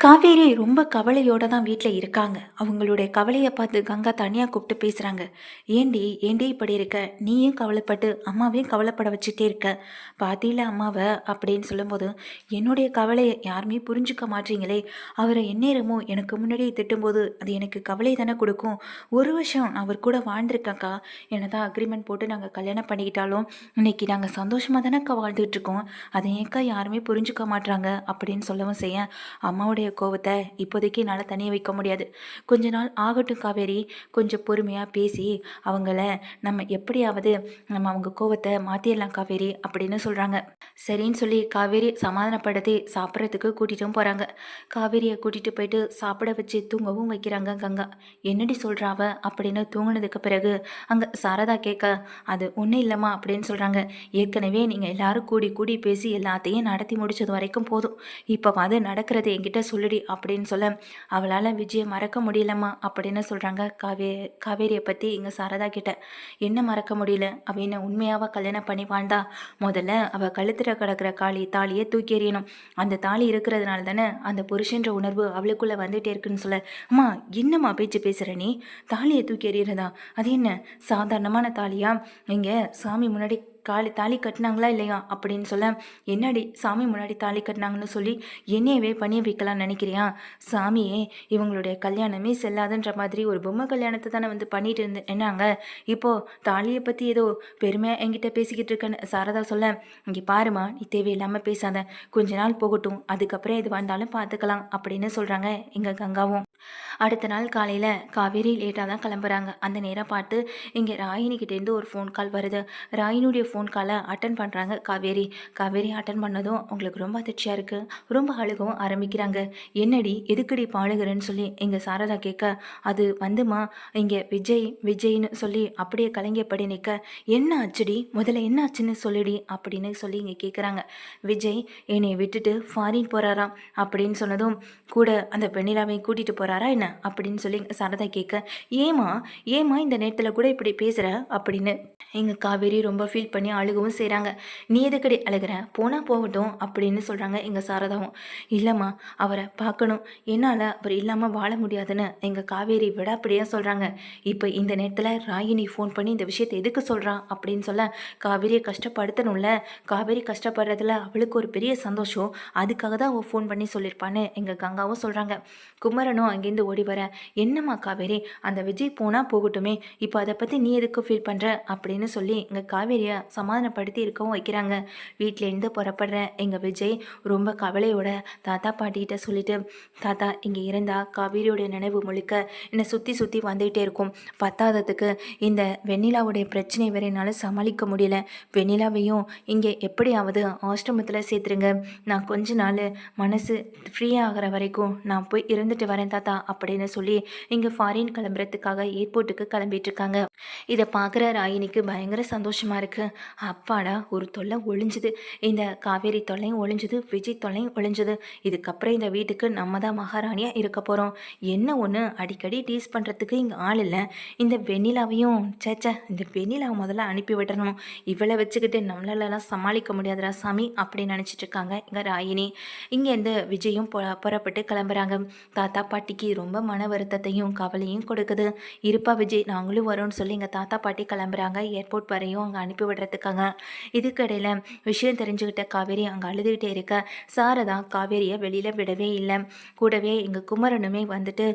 காவேரி ரொம்ப கவலையோட தான் வீட்டில் இருக்காங்க. அவங்களுடைய கவலையை பார்த்து கங்கா தனியாக கூப்பிட்டு பேசுகிறாங்க ஏண்டி ஏண்டி இப்படி இருக்க? நீயும் கவலைப்பட்டு அம்மாவையும் கவலைப்பட வச்சுட்டே இருக்க. பாத்தியில அம்மாவை அப்படின்னு சொல்லும்போது என்னுடைய கவலையை யாருமே புரிஞ்சுக்க மாட்டீங்களே. அவரை எந்நேரமோ எனக்கு முன்னாடியே திட்டும்போது அது எனக்கு கவலை தானே கொடுக்கும். ஒரு வருஷம் நான் அவர் கூட வாழ்ந்திருக்கேன்க்கா. என்ன தான் அக்ரிமெண்ட் போட்டு நாங்கள் கல்யாணம் பண்ணிக்கிட்டாலும் இன்னைக்கு நாங்கள் சந்தோஷமாக தானேக்கா வாழ்ந்துட்டுருக்கோம் அதை ஏன்க்கா யாருமே புரிஞ்சுக்க மாட்றாங்க? அப்படின்னு சொல்லவும் செய்ய அம்மாவுடைய கோவத்தை இப்போதைக்கு என்னால் தனியாக வைக்க முடியாது. கொஞ்ச நாள் ஆகட்டும் காவேரி. கொஞ்சம் பொறுமையாக பேசி அவங்கள நம்ம எப்படியாவது நம்ம அவங்க கோவத்தை மாற்றிடலாம் காவேரி அப்படின்னு சொல்கிறாங்க சரின்னு சொல்லி காவேரி சமாதானப்படுத்தி சாப்பிட்றதுக்கு கூட்டிட்டும் போகிறாங்க காவேரியை கூட்டிகிட்டு போயிட்டு சாப்பிட வச்சு தூங்கவும் வைக்கிறாங்க கங்கா. என்னடி சொல்கிறாவ அப்படின்னு தூங்கினதுக்கு பிறகு அங்கே சாரதா கேட்க அது ஒன்றும் இல்லைம்மா அப்படின்னு சொல்கிறாங்க ஏற்கனவே நீங்கள் எல்லாரும் கூடி கூடி பேசி எல்லாத்தையும் நடத்தி முடிச்சது வரைக்கும் போதும். இப்போ அது நடக்கிறது என்கிட்ட சொல்லுடி அப்படின்னு சொல்ல அவளால் விஜயை மறக்க முடியலம்மா அப்படின்னு சொல்கிறாங்க காவே காவேரியை பற்றி இங்கே சாரதா கிட்ட. என்ன மறக்க முடியல? அவ என்ன உண்மையாவா கல்யாணம் பண்ணி வாழ்ந்தா? முதல்ல அவள் கழுத்தில் கிடக்கிற காளி தாலியை தூக்கி எறியணும். அந்த தாலி இருக்கிறதுனால தானே அந்த புருஷன்ற உணர்வு அவளுக்குள்ளே வந்துட்டே இருக்குன்னு சொல்ல அம்மா என்னம்மா பேச்சு பேசுகிற நீ? தாலியை தூக்கி எறியறதா? அது என்ன சாதாரணமான தாலியா? இங்கே சாமி முன்னாடி காலி தாலி கட்டினாங்களா இல்லையா அப்படின்னு சொல்ல என்னடி சாமி முன்னாடி தாலி கட்டினாங்கன்னு சொல்லி என்னையவே பணிய வைக்கலாம்னு நினைக்கிறியா? சாமியே இவங்களுடைய கல்யாணமே செல்லாதுன்ற மாதிரி ஒரு பொம்மை கல்யாணத்தை தானே வந்து பண்ணிட்டு இருந்து என்னாங்க? இப்போது தாலியை பற்றி ஏதோ பெருமையாக என்கிட்ட பேசிக்கிட்டு இருக்கேன்னு சாரதா சொல்ல இங்கே பாருமா நீ தேவையில்லாமல் பேசாத. கொஞ்ச நாள் போகட்டும். அதுக்கப்புறம் எது வந்தாலும் பார்த்துக்கலாம் அப்படின்னு சொல்கிறாங்க எங்கள் கங்காவும். அடுத்த நாள் காலையில் காவேரி லேட்டாக தான் கிளம்புறாங்க. அந்த நேரம் பார்த்து இங்கே ராயினிக்கிட்டேருந்து ஒரு ஃபோன் கால் வருது. ராயினுடைய ஃபோன் காலை அட்டன் பண்ணுறாங்க காவேரி காவேரி அட்டன் பண்ணதும் அவங்களுக்கு ரொம்ப அதிர்ச்சியாக இருக்குது ரொம்ப அழுகவும் ஆரம்பிக்கிறாங்க. என்னடி எதுக்கடி பாழுகிறேன்னு சொல்லி எங்கள் சாரதா கேட்க அது வந்துமா? இங்கே விஜய் விஜய்னு சொல்லி அப்படியே கலைஞப்படி நிற்க என்ன ஆச்சுடி? முதல்ல என்ன ஆச்சுன்னு சொல்லிடி? அப்படின்னு சொல்லி இங்கே கேட்குறாங்க விஜய் என்னை விட்டுட்டு ஃபாரின் போகிறாராம் அப்படின்னு சொன்னதும் கூட அந்த வெண்ணிலாவை கூட்டிகிட்டு போகிறாரா என்ன? அப்படின்னு சொல்லி சாரதா கேட்க ஏமா ஏமா இந்த நேரத்தில் கூட இப்படி பேசுகிற அப்படின்னு எங்கள் காவேரி ரொம்ப ஃபீல் பண்ணி அழுகவும் செய்கிறாங்க நீ எதுக்கடி அழுகிற? போனால் போகட்டும் அப்படின்னு சொல்கிறாங்க எங்கள் சாரதாவும். இல்லைம்மா அவரை பார்க்கணும். என்னால் அவர் இல்லாமல் வாழ முடியாதுன்னு எங்கள் காவேரி விடாப்படியாக சொல்கிறாங்க இப்போ இந்த நேரத்தில் ராகினி ஃபோன் பண்ணி இந்த விஷயத்தை எதுக்கு சொல்கிறான் அப்படின்னு சொல்ல காவேரியை கஷ்டப்படுத்தணும்ல. காவேரி கஷ்டப்படுறதுல அவளுக்கு ஒரு பெரிய சந்தோஷம். அதுக்காக தான் அவள் ஃபோன் பண்ணி சொல்லியிருப்பான்னு எங்கள் கங்காவும் சொல்கிறாங்க குமரனும் அங்கேருந்து ஓடி வர. என்னம்மா காவேரி அந்த விஜய் போனால் போகட்டுமே. இப்போ அதை பற்றி நீ எதுக்கு ஃபீல் பண்ணுற அப்படின்னு சொல்லி எங்கள் காவேரியை சமாதானப்படுத்தி இருக்கவும் வைக்கிறாங்க. வீட்டிலேருந்து புறப்படுற எங்கள் விஜய் ரொம்ப கவலையோட தாத்தா பாட்டிகிட்ட சொல்லிட்டு தாத்தா இங்கே இருந்தால் காவேரியோடைய நினைவு முழுக்க என்னை சுற்றி சுற்றி வந்துகிட்டே இருக்கும். பத்தாததுக்கு இந்த வெண்ணிலாவுடைய பிரச்சனை வேற என்னால் சமாளிக்க முடியல. வெண்ணிலாவையும் இங்கே எப்படியாவது ஆசிரமத்தில் சேர்த்துருங்க. நான் கொஞ்ச நாள் மனசு ஃப்ரீ ஆகிற வரைக்கும் நான் போய் இருந்துட்டு வரேன் தாத்தா அப்படின்னு சொல்லி இங்கே ஃபாரின் கிளம்புறதுக்காக ஏர்போர்ட்டுக்கு கிளம்பிட்டு இருக்காங்க. இதை பார்க்குற ராயினிக்கு பயங்கர சந்தோஷமாக இருக்குது அப்பாடா ஒரு தொல்லை ஒழிஞ்சுது. இந்த காவேரி தொல்லையும் ஒழிஞ்சுது விஜய் தொல்லையும் ஒழிஞ்சுது. இதுக்கப்புறம் இந்த வீட்டுக்கு நம்ம தான் மகாராணியாக இருக்க போகிறோம் என்ன ஒன்று அடிக்கடி டீஸ் பண்ணுறதுக்கு இங்கே ஆள் இல்லை. இந்த வெண்ணிலாவையும் சேச்சே இந்த வெண்ணிலாவை முதல்ல அனுப்பி விடணும். இவளை வச்சுக்கிட்டு நம்மளாலலாம் சமாளிக்க முடியாதுடா சாமி அப்படின்னு நினச்சிட்டு இருக்காங்க இங்கே ராயினி இங்கேருந்து விஜயும் புற புறப்பட்டு கிளம்புறாங்க. தாத்தா பாட்டிக்கு ரொம்ப மன வருத்தத்தையும் கவலையும் கொடுக்குது. இருப்பா விஜய் நாங்களும் வரோம்னு சொல்லி எங்கள் தாத்தா பாட்டி கிளம்புறாங்க. ஏர்போர்ட் வரையும் அங்கே அனுப்பி விடுறதுக்காங்க இதுக்கடையில் விஷயம் தெரிஞ்சுக்கிட்ட காவேரி அங்கே அழுதுகிட்டே இருக்க. சாரதா காவேரியை வெளியில் விடவே இல்லை. கூடவே எங்கள் குமரனுமே வந்துட்டு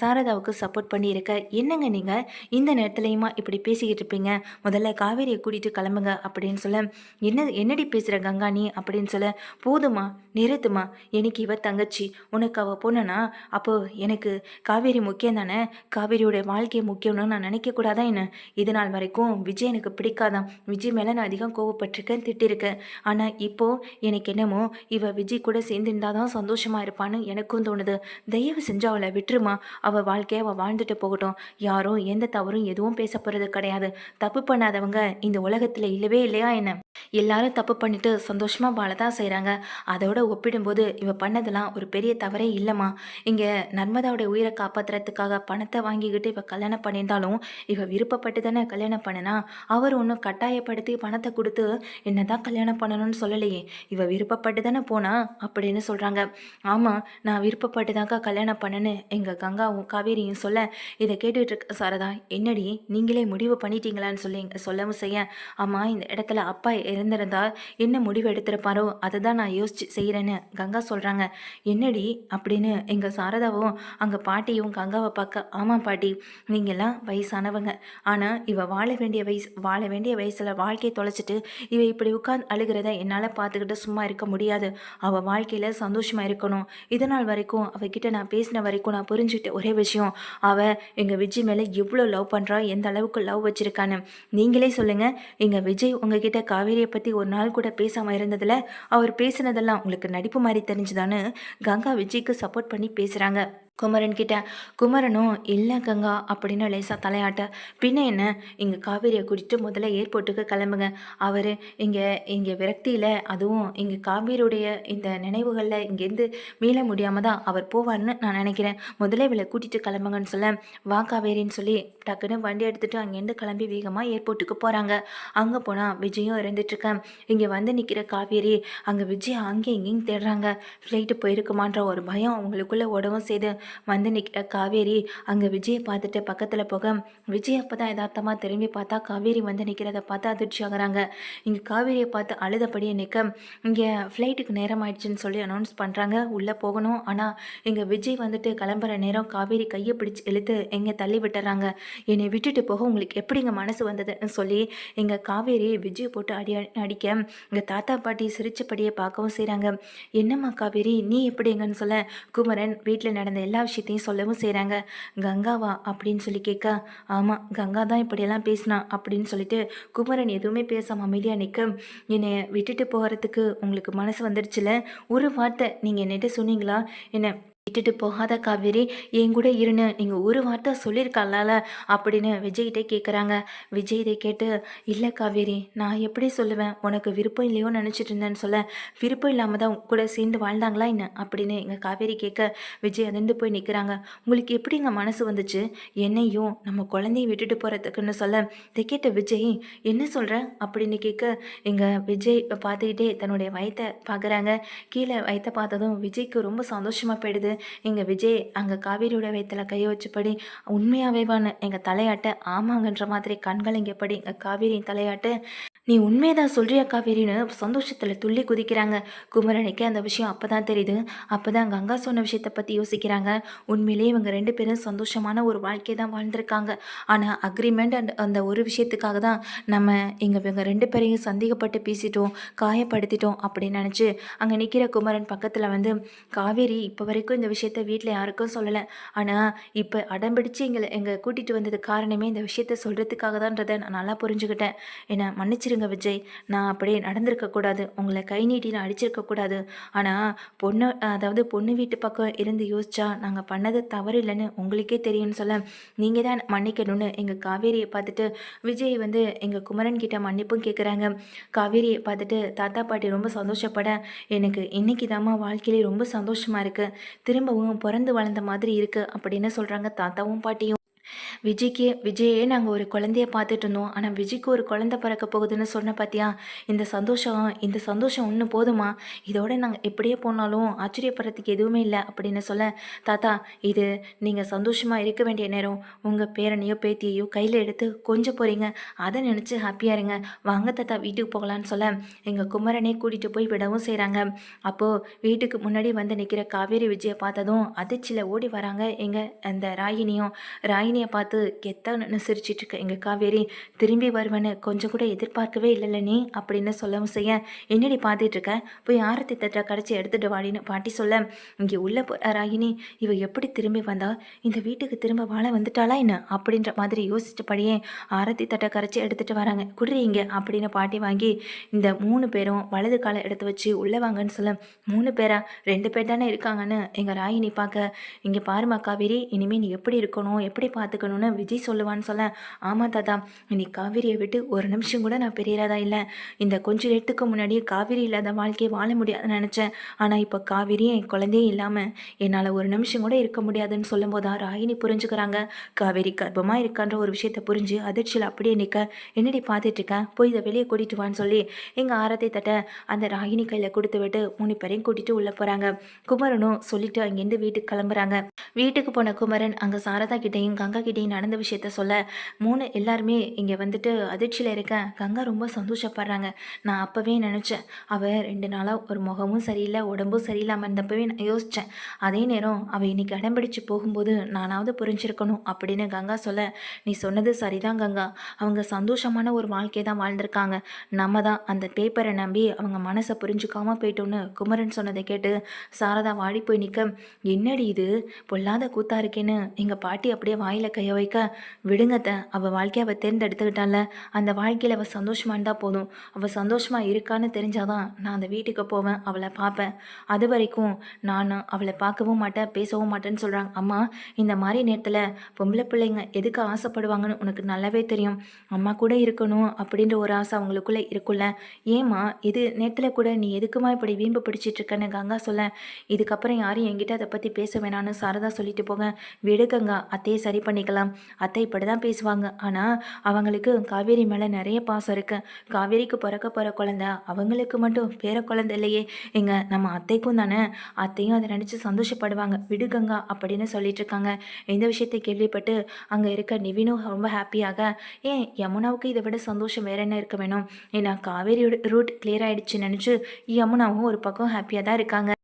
சாரதாவுக்கு சப்போர்ட் பண்ணியிருக்க. என்னங்க நீங்கள் இந்த நேரத்துலையுமா இப்படி பேசிக்கிட்டு இருப்பீங்க? முதல்ல காவேரியை கூட்டிகிட்டு கிளம்புங்க அப்படின்னு சொல்ல. என்ன என்னடி பேசுகிற கங்கா நீ அப்படின்னு சொல்ல. போதுமா நிறுத்துமா. எனக்கு இவ தங்கச்சி. உனக்கு அவள் போனனா அப்போ எனக்கு காவேரி முக்கியம் தானே? காவேரியோட வாழ்க்கை முக்கியம்னு நான் நினைக்கக்கூடாதா என்ன? இது நாள் வரைக்கும் விஜய் எனக்கு பிடிக்காதான் விஜய் மேலே நான் அதிகம் கோவப்பட்டிருக்கேன் திட்டிருக்கேன். ஆனால் இப்போது எனக்கு என்னமோ இவள் விஜய் கூட சேர்ந்துருந்தா தான் சந்தோஷமாக இருப்பான்னு எனக்கும் தோணுது. தயவு செஞ்சு அவளை விட்டுருமா. அவள் வாழ்க்கையை அவள் வாழ்ந்துட்டு போகட்டும். யாரும் எந்த தவறும் எதுவும் பேச போகிறது கிடையாது. தப்பு பண்ணாதவங்க இந்த உலகத்தில் இல்லவே இல்லையா என்ன? எல்லாரும் தப்பு பண்ணிட்டு சந்தோஷமாக வாழ தான் செய்கிறாங்க அதோட ஒப்பிடும்போது இவ பண்ணதெல்லாம் ஒரு பெரிய தவறே இல்லைம்மா. இங்கே நர்மதாவோட உயிரை காப்பாற்றுறதுக்காக பணத்தை வாங்கிக்கிட்டு இவ கல்யாணம் பண்ணியிருந்தாலும் இவ விருப்பப்பட்டு தானே கல்யாணம் பண்ணினா? அவர் ஒன்றும் கட்டாயப்படுத்தி பணத்தை கொடுத்து என்ன தான் கல்யாணம் பண்ணணும்னு சொல்லலையே. இவ விருப்பப்பட்டு தானே போனா? அப்படின்னு சொல்கிறாங்க ஆமாம் நான் விருப்பப்பட்டு தான்க்கா கல்யாணம் பண்ணேன்னு எங்கள் கங்காவும் காவேரியும் சொல்ல இதை கேட்டுட்டு இருக்க சாரதா என்னடி நீங்களே முடிவு பண்ணிட்டீங்களான்னு சொல்லி சொல்லவும் செய்ய. ஆமாம் இந்த இடத்துல அப்பா இருந்திருந்தால் என்ன முடிவு எடுத்திருப்பாரோ அதை தான் நான் யோசிச்சு செய்கிறேன்னு கங்கா சொல்கிறாங்க என்னடி அப்படின்னு எங்கள் சாரதாவும் அங்கே பாட்டியும் கங்காவை பார்க்க ஆமாம் பாட்டி நீங்கள்லாம் வயசானவங்க. ஆனால் இவ வாழ வேண்டிய வயசு வாழ வேண்டிய வயசில் வாழ்க்கையை தொலைச்சிட்டு இவ இப்படி உட்கார்ந்து அழுகிறத என்னால் பார்த்துக்கிட்டு சும்மா இருக்க முடியாது. அவள் வாழ்க்கையில் சந்தோஷமாக இருக்கணும். இதனால் நாள் வரைக்கும் அவகிட்ட நான் பேசின வரைக்கும் நான் புரிஞ்சுக்கிட்ட ஒரே விஷயம். அவள் எங்கள் விஜய் மேலே எவ்வளோ லவ் பண்ணுறா எந்த அளவுக்கு லவ் வச்சுருக்கான்னு. நீங்களே சொல்லுங்கள் எங்கள் விஜய் உங்ககிட்ட காவேரியை பற்றி ஒரு நாள் கூட பேசாமல் இருந்ததில் அவர் பேசினதெல்லாம் உங்களுக்கு நடிப்பு மாதிரி தெரிஞ்சுதான்னு கங்கா விஜய்க்கு சப்போர்ட் பண்ணி பேசுகிறாங்க குமரன் கிட்ட குமரனும் இல்லை கங்கா அப்படின்னு லேசாக தலையாட்ட. பின்ன என்ன? இங்கே காவேரியை குடிட்டு முதல்ல ஏர்போர்ட்டுக்கு கிளம்புங்க. அவர் இங்கே இங்கே விரக்தியில் அதுவும் இங்கே காவேரியுடைய இந்த நினைவுகளில் இங்கேருந்து மீள முடியாமல் தான் அவர் போவார்னு நான் நினைக்கிறேன். முதல்ல இவளை கூட்டிகிட்டு கிளம்புங்கன்னு சொல்ல வா காவேரின்னு சொல்லி டக்குன்னு வண்டி எடுத்துகிட்டு அங்கேருந்து கிளம்பி வேகமாக ஏர்போர்ட்டுக்கு போகிறாங்க அங்கே போனால் விஜயும் இருந்துட்டுருக்கேன் இங்கே வந்து நிற்கிற காவேரி அங்கே விஜய் அங்கேயும் இங்கேயும் தேடுறாங்க. ஃப்ளைட்டு போயிருக்குமான்ற ஒரு பயம் அவங்களுக்குள்ளே உடவும் செய்து வந்து நிற்கிற காவேரி அங்கே விஜயை பார்த்துட்டு பக்கத்தில் போக விஜய் அப்போ தான் யதார்த்தமாக திரும்பி பார்த்தா காவேரி வந்து நிற்கிறத பார்த்து அதிர்ச்சி ஆகுறாங்க. இங்கே காவேரியை பார்த்து அழுதபடியே நிற்க இங்கே ஃப்ளைட்டுக்கு நேரம் ஆயிடுச்சுன்னு சொல்லி அனௌன்ஸ் பண்ணுறாங்க உள்ளே போகணும். ஆனால் இங்கே விஜய் வந்துட்டு கிளம்புற நேரம் காவேரி கையை பிடிச்சி இழுத்து எங்கே தள்ளி விட்டுறாங்க. என்னை விட்டுட்டு போக உங்களுக்கு எப்படிங்க மனசு வந்ததுன்னு சொல்லி எங்கள் காவேரி விஜய் போட்டு அடி அடிக்க இங்கே தாத்தா பாட்டி சிரிச்சபடியே பார்க்கவும் செய்கிறாங்க என்னம்மா காவேரி நீ எப்படிங்கன்னு சொல்ல? குமரன் வீட்டில் நடந்த எல்லா எல்லா விஷயத்தையும் சொல்லவும் செய்கிறாங்க கங்காவா? அப்படின்னு சொல்லி கேட்க ஆமாம் கங்கா தான் இப்படியெல்லாம் பேசினா அப்படின்னு சொல்லிட்டு குமரன் எதுவுமே பேசாமல் அமைதியாக நிற்க என்னை விட்டுட்டு போகிறதுக்கு உங்களுக்கு மனசு வந்துடுச்சுல ஒரு வார்த்தை நீங்கள் என்னிட்ட சொன்னீங்களா? என்ன விட்டுட்டு போகாத காவேரி என் கூட இருன்னு. நீங்கள் ஒரு வார்த்தை சொல்லியிருக்கலால அப்படின்னு விஜய்கிட்டே கேட்குறாங்க விஜய் இதை கேட்டு இல்லை காவேரி நான் எப்படி சொல்லுவேன்? உனக்கு விருப்பம் இல்லையோ நினச்சிட்டு இருந்தேன்னு சொல்ல. விருப்பம் இல்லாமல் தான் கூட சேர்ந்து வாழ்ந்தாங்களா என்ன? அப்படின்னு எங்கள் காவேரி கேட்க விஜய் அதிர்ந்து போய் நிற்கிறாங்க உங்களுக்கு எப்படி எங்கள் மனசு வந்துச்சு? என்னையும் நம்ம குழந்தைய விட்டுட்டு போகிறதுக்குன்னு சொல்ல. இதை கேட்ட விஜய் என்ன சொல்கிற அப்படின்னு கேட்க எங்கள் விஜய் பார்த்துக்கிட்டே தன்னுடைய வயத்தை பார்க்குறாங்க. கீழே வயத்தை பார்த்ததும் விஜய்க்கு ரொம்ப சந்தோஷமாக போயிடுது. இங்கே விஜய் அங்கே காவேரியோட வயத்தில் கையை வச்சுப்படி உண்மையாவேவான்னு எங்கள் தலையாட்ட ஆமாங்கன்ற மாதிரி கண்கள் இங்கே படி எங்கள் காவேரியின் தலையாட்ட நீ உண்மையதான் சொல்றியா காவேரின்னு சந்தோஷத்தில் துள்ளி குதிக்கிறாங்க. குமரனுக்கு அந்த விஷயம் அப்போ தான் தெரியுது. அப்போ தான் கங்கா சொன்ன விஷயத்தை பற்றி யோசிக்கிறாங்க. உண்மையிலேயே இவங்க ரெண்டு பேரும் சந்தோஷமான ஒரு வாழ்க்கையை தான் வாழ்ந்திருக்காங்க. ஆனால் அக்ரிமெண்ட் அண்ட் அந்த ஒரு விஷயத்துக்காக தான் நம்ம இங்கே இவங்க ரெண்டு பேரையும் சந்தேகப்பட்டு பேசிட்டோம் காயப்படுத்திட்டோம் அப்படின்னு நினச்சி அங்கே நிற்கிற குமரன் பக்கத்தில் வந்து காவேரி இப்போ வரைக்கும் இந்த விஷயத்த வீட்டில் யாருக்கும் சொல்லலை. ஆனால் இப்போ அடம்பிடிச்சு எங்களை எங்களை கூட்டிகிட்டு வந்தது காரணமே இந்த விஷயத்த சொல்கிறதுக்காக தான்றதை நான் நல்லா புரிஞ்சுக்கிட்டேன். என்னை மன்னிச்சிருங்க விஜய். நான் அப்படியே நடந்திருக்கக்கூடாது உங்களை கை நீட்டி நான் அடிச்சிருக்கக்கூடாது ஆனால் பொண்ணு அதாவது பொண்ணு வீட்டு பக்கம் இருந்து யோசிச்சா நாங்கள் பண்ணது தவறு இல்லைன்னு உங்களுக்கே தெரியும்னு சொல்ல நீங்கள் தான் மன்னிக்கணும்னு எங்கள் காவேரியை பார்த்துட்டு விஜய் வந்து எங்கள் குமரன் கிட்ட மன்னிப்பும் கேட்குறாங்க காவேரியை பார்த்துட்டு தாத்தா பாட்டி ரொம்ப சந்தோஷப்பட. எனக்கு இன்னைக்கு தாம்மா வாழ்க்கையிலே ரொம்ப சந்தோஷமாக இருக்குது திரும்பவும் பிறந்து வளர்ந்த மாதிரி இருக்குது அப்படின்னு சொல்கிறாங்க தாத்தாவும் பாட்டியும். விஜய்க்கு விஜயே நாங்கள் ஒரு குழந்தைய பார்த்துட்டு இருந்தோம் ஆனால் விஜய்க்கு ஒரு குழந்தை பிறக்க போகுதுன்னு சொன்ன பார்த்தியா இந்த சந்தோஷம் இந்த சந்தோஷம் ஒன்று போதுமா? இதோட நாங்கள் எப்படியே போனாலும் ஆச்சரியப்படுறதுக்கு எதுவுமே இல்லை அப்படின்னு சொல்ல தாத்தா இது நீங்கள் சந்தோஷமாக இருக்க வேண்டிய நேரம். உங்கள் பேரனையோ பேத்தியையோ கையில் எடுத்து கொஞ்சம் போகிறீங்க அதை நினச்சி ஹாப்பியாக இருங்க. வாங்க தாத்தா வீட்டுக்கு போகலான்னு சொல்ல. எங்கள் குமரனே கூட்டிகிட்டு போய் விடவும் செய்கிறாங்க அப்போது வீட்டுக்கு முன்னாடி வந்து நிற்கிற காவேரி விஜயை பார்த்ததும் அதிர்ச்சியில் ஓடி வராங்க. எங்கள் அந்த ராகினியும் ராகினியை பார்த்து கெத்தான்னு சிரிச்சிட்டு இருக்க. எங்கள் காவேரி திரும்பி வருவேன்னு கொஞ்சம் கூட எதிர்பார்க்கவே இல்லைல்ல நீ? அப்படின்னு சொல்லவும் செய்ய என்னடி பார்த்துட்டு இருக்க? போய் ஆரத்தி தட்டை கடைச்சி எடுத்துட்டு வாடின்னு பாட்டி சொல்ல. இங்கே உள்ள போற ராகினி. இவ எப்படி திரும்பி வந்தா? இந்த வீட்டுக்கு திரும்ப வாழ வந்துட்டாளா என்ன? அப்படின்ற மாதிரி யோசிச்சபடியே ஆரத்தி தட்டை கரைச்சி எடுத்துட்டு வராங்க. குடுறீங்க அப்படின்னு பாட்டி வாங்கி இந்த மூணு பேரும் வலது காலை எடுத்து வச்சு உள்ளே வாங்கன்னு சொல்ல. மூணு பேரா? ரெண்டு பேர் தானே இருக்காங்கன்னு எங்கள் ராகினி பார்க்க. இங்கே பாருமா காவேரி. இனிமேல் நீ எப்படி இருக்கணும்? எப்படி பார்த்து பார்த்துக்கணும்னு விஜய் சொல்லுவான்னு சொல்ல ஆமாம் தாத்தா இன்னைக்கு காவேரியை விட்டு ஒரு நிமிஷம் கூட நான் பெரியறதா இல்லை. இந்த கொஞ்ச நேரத்துக்கு முன்னாடியே காவேரி இல்லாத வாழ்க்கையை வாழ முடியாதுன்னு நினச்சேன். ஆனால் இப்போ காவேரி என் குழந்தையே இல்லாமல் என்னால் ஒரு நிமிஷம் கூட இருக்க முடியாதுன்னு சொல்லும்போது தான் ராகினி புரிஞ்சுக்கிறாங்க. காவேரி கர்ப்பமாக இருக்கான்ற ஒரு விஷயத்த புரிஞ்சு அதிர்ச்சியில் அப்படியே நிற்க என்னடி பார்த்துட்டு இருக்கேன் போய் இதை வெளியே கூட்டிட்டு வான்னு சொல்லி எங்கள் ஆரத்தை தட்ட அந்த ராகினி கையில் கொடுத்து விட்டு மூணு பேரையும் கூட்டிட்டு உள்ளே போகிறாங்க குமரனும் சொல்லிட்டு அங்கேருந்து வீட்டுக்கு கிளம்புறாங்க. வீட்டுக்கு போன குமரன் அங்கே சாரதா கிட்டேயும் கங்கா கிட்டேயும் நடந்த விஷயத்த சொல்ல மூணு எல்லாருமே இங்கே வந்துட்டு அதிர்ச்சியில் இருக்கேன் கங்கா ரொம்ப சந்தோஷப்படுறாங்க. நான் அப்போவே நினச்சேன் அவள் ரெண்டு நாளாக ஒரு முகமும் சரியில்லை உடம்பும் சரியில்லாமல் இருந்தப்பவே நான் யோசித்தேன் அதே நேரம் அவள் இன்னைக்கு அடம்பிடிச்சு போகும்போது நானாவது புரிஞ்சிருக்கணும் அப்படின்னு கங்கா சொல்ல நீ சொன்னது சரிதான் கங்கா. அவங்க சந்தோஷமான ஒரு வாழ்க்கையை தான் வாழ்ந்திருக்காங்க. நம்ம தான் அந்த பேப்பரை நம்பி அவங்க மனசை புரிஞ்சுக்காமல் போயிட்டோன்னு குமரன் சொன்னதை கேட்டு சாரதா வாடி போய் நிற்க என்னடி இது? பொல்லாத கூத்தா இருக்கேன்னு. எங்கள் பாட்டி அப்படியே வாயில் கைய வைக்க விடுங்கத்த அவள் வாழ்க்கையை அவள் தேர்ந்தெடுத்துக்கிட்டால அந்த வாழ்க்கையில் அவள் சந்தோஷமா இருந்தால் போதும். அவள் சந்தோஷமா இருக்கான்னு தெரிஞ்சாதான் நான் அந்த வீட்டுக்கு போவேன் அவளை பார்ப்பேன். அது வரைக்கும் நான் அவளை பார்க்கவும் மாட்டேன் பேசவும் மாட்டேன்னு சொல்கிறாங்க அம்மா இந்த மாதிரி நேரத்தில் பொம்பளை பிள்ளைங்க எதுக்கு ஆசைப்படுவாங்கன்னு உனக்கு நல்லாவே தெரியும். அம்மா கூட இருக்கணும் அப்படின்ற ஒரு ஆசை அவங்களுக்குள்ளே இருக்குல்ல. ஏம்மா இது நேரத்தில் கூட நீ எதுக்குமா இப்படி வீம்பு பிடிச்சிட்டு இருக்கன்னு கங்கா சொல்ல. இதுக்கப்புறம் யாரும் என்கிட்ட அதை பற்றி பேச வேணான்னு சாரதா சொல்லிட்டு போக விடு கங்கா அத்தையை சரி பண்ணிக்கலாம். அத்தை இப்படி தான் பேசுவாங்க. ஆனால் அவங்களுக்கு காவேரி மேலே நிறைய பாசம் இருக்கு. காவேரிக்கு பிறக்க போகிற குழந்தை அவங்களுக்கு மட்டும் பேர குழந்தை இல்லையே. எங்க நம்ம அத்தைக்கும் தானே? அத்தையும் அதை நினச்சி சந்தோஷப்படுவாங்க. விடு கங்கா அப்படின்னு சொல்லிட்டு இருக்காங்க. இந்த விஷயத்தை கேள்விப்பட்டு அங்கே இருக்க நிவினும் ரொம்ப ஹாப்பியாக ஏன் யமுனாவுக்கு இதை விட சந்தோஷம் வேற என்ன இருக்க வேணும்? ஏன்னா காவேரியோட ரூட் கிளியர் ஆயிடுச்சு நினச்சி யமுனாவும் ஒரு பக்கம் ஹாப்பியாக தான் இருக்காங்க.